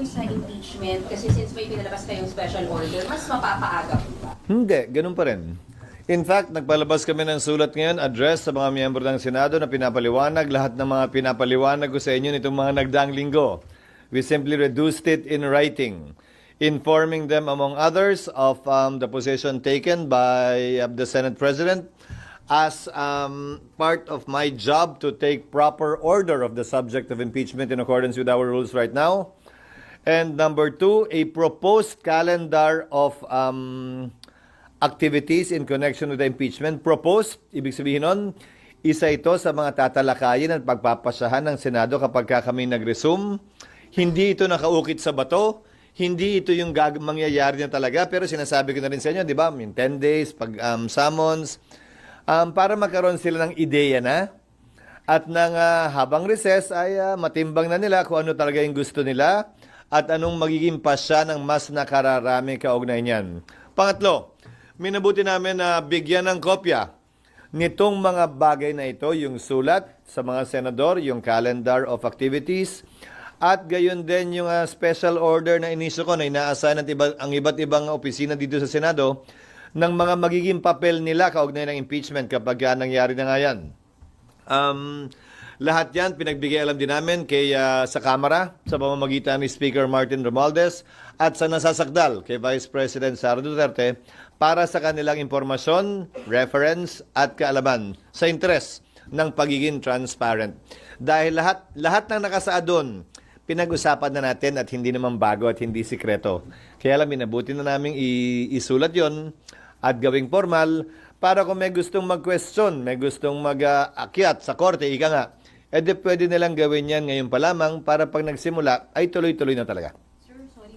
yung sa impeachment, kasi since may pinalabas kayong special order, mas mapapaaga po ba? Hindi, ganun pa rin. In fact, nagpalabas kami ng sulat ngayon, address sa mga miyembro ng Senado na pinapaliwanag lahat ng mga pinapaliwanag ko sa inyo nitong mga nagdaang linggo. We simply reduced it in writing, informing them, among others, of um, the position taken by uh, the Senate President as um, part of my job to take proper order of the subject of impeachment in accordance with our rules right now. And number two, a proposed calendar of um, activities in connection with the impeachment. Proposed, ibig sabihin nun, isa ito sa mga tatalakayin at pagpapasyahan ng Senado kapag ka kami nag-resume. Hindi ito nakaukit sa bato. Hindi ito yung gag- mangyayari na talaga. Pero sinasabi ko na rin sa inyo, di ba? In 10 days, pag um, summons, um, para magkaroon sila ng ideya na at nang ah, habang recess ay ah, matimbang na nila kung ano talaga yung gusto nila at anong magiging pasya ng mas nakararami kaugnay niyan. Pangatlo, minabuti namin na bigyan ng kopya nitong mga bagay na ito, yung sulat sa mga senador, yung calendar of activities, at gayon din yung ah, special order na inisyo ko na inaasahan ng iba, ang iba't ibang opisina dito sa Senado ng mga magiging papel nila kaugnay ng impeachment kapag ah, nangyari na nga yan. Um, lahat yan, pinagbigay alam din namin kay, ah, sa Kamara sa pamamagitan ni Speaker Martin Romualdez at sa nasasakdal kay Vice President Sara Duterte para sa kanilang impormasyon, reference at kaalaman sa interes ng pagiging transparent. Dahil lahat, lahat ng nakasaad doon, pinag-usapan na natin at hindi naman bago at hindi sikreto. Kaya lang, minabuti na namin isulat yon at gawing formal para kung may gustong mag-question, may gustong mag-akyat sa korte, ika nga, edi pwede nilang gawin yan ngayon pa lamang para pag nagsimula ay tuloy-tuloy na talaga.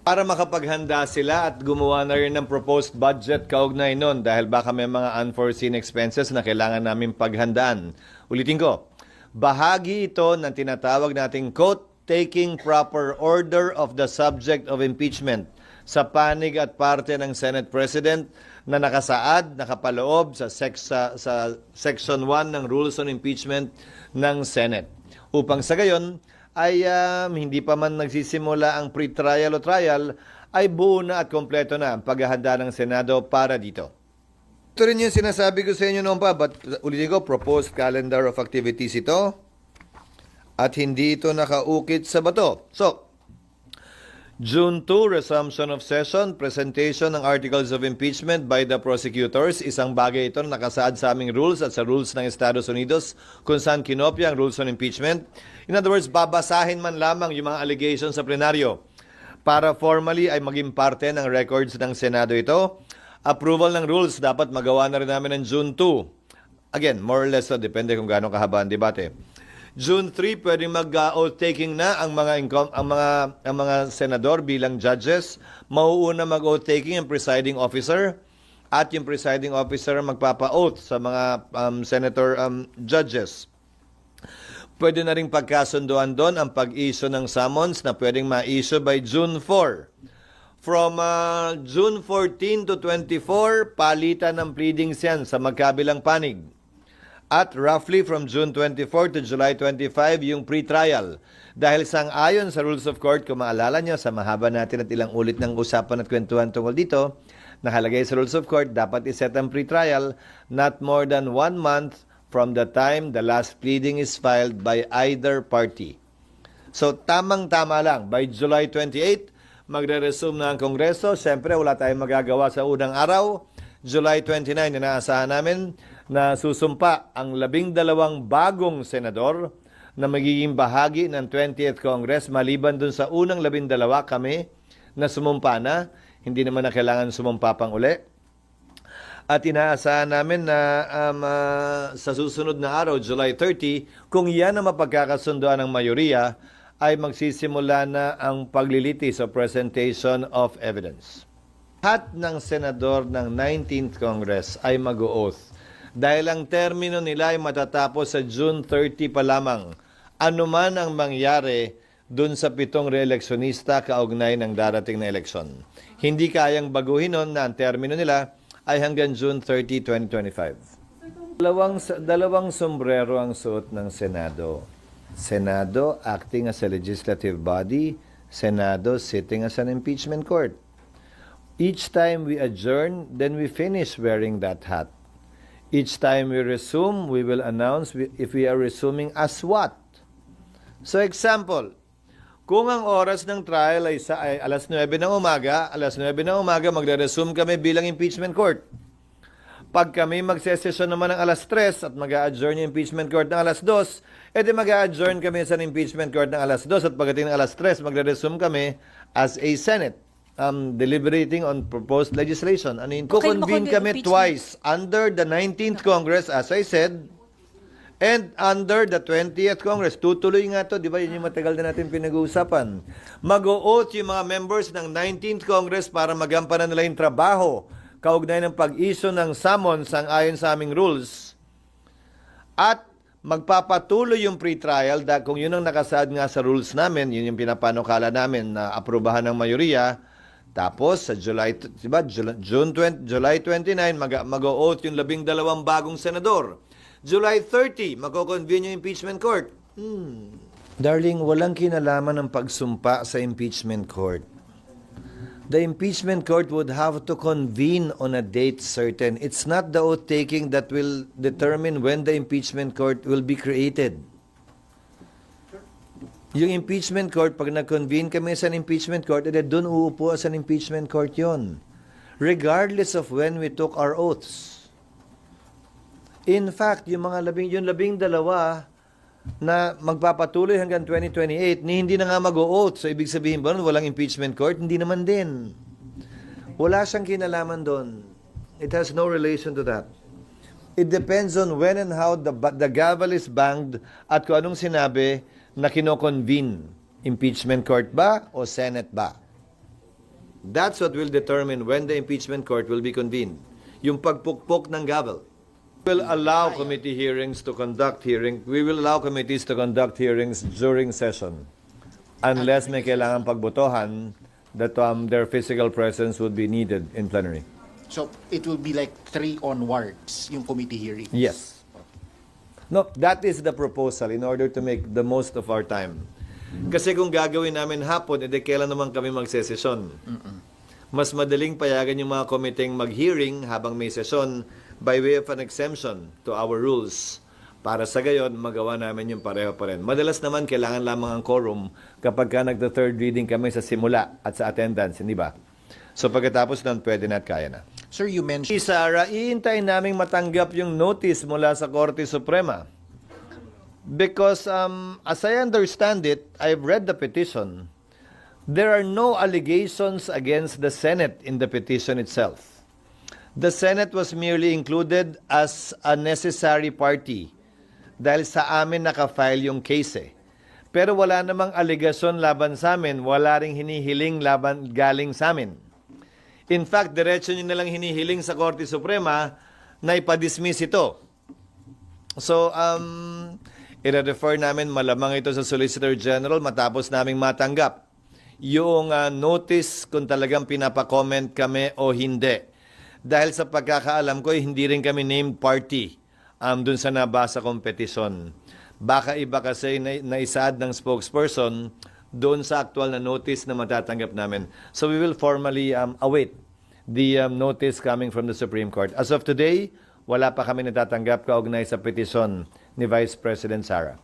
Para makapaghanda sila at gumawa na rin ng proposed budget kaugnay nun dahil baka may mga unforeseen expenses na kailangan namin paghandaan. Ulitin ko, bahagi ito ng tinatawag nating quote, taking proper order of the subject of impeachment sa panig at parte ng Senate President na nakasaad, nakapaloob sa, sex, sa, sa Section 1 ng Rules on Impeachment ng Senate. Upang sa gayon, ay um, hindi pa man nagsisimula ang pre-trial o trial, ay buo na at kompleto na ang paghahanda ng Senado para dito. Ito rin yung sinasabi ko sa inyo noon pa, but ulitin ko, proposed calendar of activities ito at hindi ito nakaukit sa bato. So, June 2, resumption of session, presentation ng articles of impeachment by the prosecutors. Isang bagay ito na nakasaad sa aming rules at sa rules ng Estados Unidos kung saan kinopya ang rules on impeachment. In other words, babasahin man lamang yung mga allegations sa plenaryo para formally ay maging parte ng records ng Senado ito. Approval ng rules dapat magawa na rin namin ng June 2. Again, more or less, depende kung gaano kahaba ang debate. June 3 pwedeng mag-oath taking na ang mga incom- ang mga ang mga senador bilang judges. Mauuna mag-oath taking ang presiding officer at yung presiding officer magpapa-oath sa mga um, senator um, judges. Pwede na ring pagkasunduan doon ang pag-issue ng summons na pwedeng ma-issue by June 4. From uh, June 14 to 24, palitan ng pleadings yan sa magkabilang panig. At roughly from June 24 to July 25, yung pre-trial. Dahil sang ayon sa rules of court, kung maalala nyo, sa mahaba natin at ilang ulit ng usapan at kwentuhan tungkol dito, nakalagay sa rules of court, dapat iset ang pre-trial not more than one month from the time the last pleading is filed by either party. So, tamang-tama lang. By July 28, magre-resume na ang Kongreso. Siyempre, wala tayong magagawa sa unang araw. July 29, inaasahan namin na susumpa ang labing dalawang bagong senador na magiging bahagi ng 20th Congress maliban dun sa unang labing dalawa kami na sumumpa na. Hindi naman na kailangan sumumpa pang uli. At inaasahan namin na um, ah, sa susunod na araw, July 30, kung yan ang mapagkakasunduan ng mayoriya, ay magsisimula na ang paglilitis o presentation of evidence. Lahat ng senador ng 19th Congress ay mag-oath dahil ang termino nila ay matatapos sa June 30 pa lamang. Ano man ang mangyari dun sa pitong reeleksyonista kaugnay ng darating na eleksyon. Hindi kayang baguhin nun na ang termino nila ay hanggang June 30, 2025. Dalawang, dalawang sombrero ang suot ng Senado. Senado acting as a legislative body, Senado sitting as an impeachment court. Each time we adjourn, then we finish wearing that hat. Each time we resume, we will announce if we are resuming as what. So example, kung ang oras ng trial ay, sa, ay alas 9 ng umaga, alas 9 ng umaga magre-resume kami bilang impeachment court. Pag kami magsesesyon naman ng alas 3 at mag-a-adjourn yung impeachment court ng alas 2, edi mag-a-adjourn kami sa impeachment court ng alas 2 at pagdating ng alas 3, magre-resume kami as a Senate um, deliberating on proposed legislation. Ano yun? Kukonvene kami twice under the 19th Congress, as I said, And under the 20th Congress, tutuloy nga to, di ba? Yun yung matagal na natin pinag-uusapan. Mag-o-oath yung mga members ng 19th Congress para magampanan nila yung trabaho kaugnay ng pag-issue ng summons ang ayon sa aming rules. At magpapatuloy yung pre-trial dahil kung yun ang nakasaad nga sa rules namin, yun yung pinapanukala namin na aprubahan ng mayoriya. Tapos sa July, t- di ba, July, June 20, July 29, mag- mag-o-oath yung labing dalawang bagong senador. July 30, magko-convene yung impeachment court. Hmm. Darling, walang kinalaman ng pagsumpa sa impeachment court. The impeachment court would have to convene on a date certain. It's not the oath taking that will determine when the impeachment court will be created. Yung impeachment court, pag nag-convene kami sa impeachment court, edi doon uupo sa impeachment court yon. Regardless of when we took our oaths. In fact, yung mga labing, yung labing dalawa na magpapatuloy hanggang 2028, ni hindi na nga mag-o-oath. So, ibig sabihin ba nun, walang impeachment court? Hindi naman din. Wala siyang kinalaman doon. It has no relation to that. It depends on when and how the, the gavel is banged at kung anong sinabi na kino-convene. Impeachment court ba o Senate ba? That's what will determine when the impeachment court will be convened. Yung pagpukpok ng gavel. We will allow committee hearings to conduct hearing. We will allow committees to conduct hearings during session unless may kailangan pagbotohan that um, their physical presence would be needed in plenary. So it will be like three onwards, yung committee hearing. Yes. No, that is the proposal in order to make the most of our time. Kasi kung gagawin namin hapon, edi kailan naman kami magsesesyon? Mas madaling payagan yung mga komiteng mag-hearing habang may sesyon by way of an exemption to our rules. Para sa gayon, magawa namin yung pareho pa rin. Madalas naman, kailangan lamang ang quorum kapag ka nagda-third reading kami sa simula at sa attendance, hindi ba? So pagkatapos nun, pwede na at kaya na. Sir, you mentioned Sara, iintay naming matanggap yung notice mula sa Korte Suprema. Because um, as I understand it, I've read the petition. There are no allegations against the Senate in the petition itself. The Senate was merely included as a necessary party dahil sa amin nakafile yung case eh. Pero wala namang aligasyon laban sa amin, wala ring hinihiling laban galing sa amin. In fact, diretso nyo nalang hinihiling sa Korte Suprema na ipadismiss ito. So, um, i-refer namin malamang ito sa Solicitor General matapos naming matanggap yung ah, notice kung talagang pinapa-comment kami o hindi. Dahil sa pagkakaalam ko, eh, hindi rin kami named party um, dun sa nabasa kompetisyon. Baka iba kasi na, naisaad ng spokesperson doon sa actual na notice na matatanggap namin. So we will formally um, await the um, notice coming from the Supreme Court. As of today, wala pa kami natatanggap kaugnay sa petisyon ni Vice President Sara.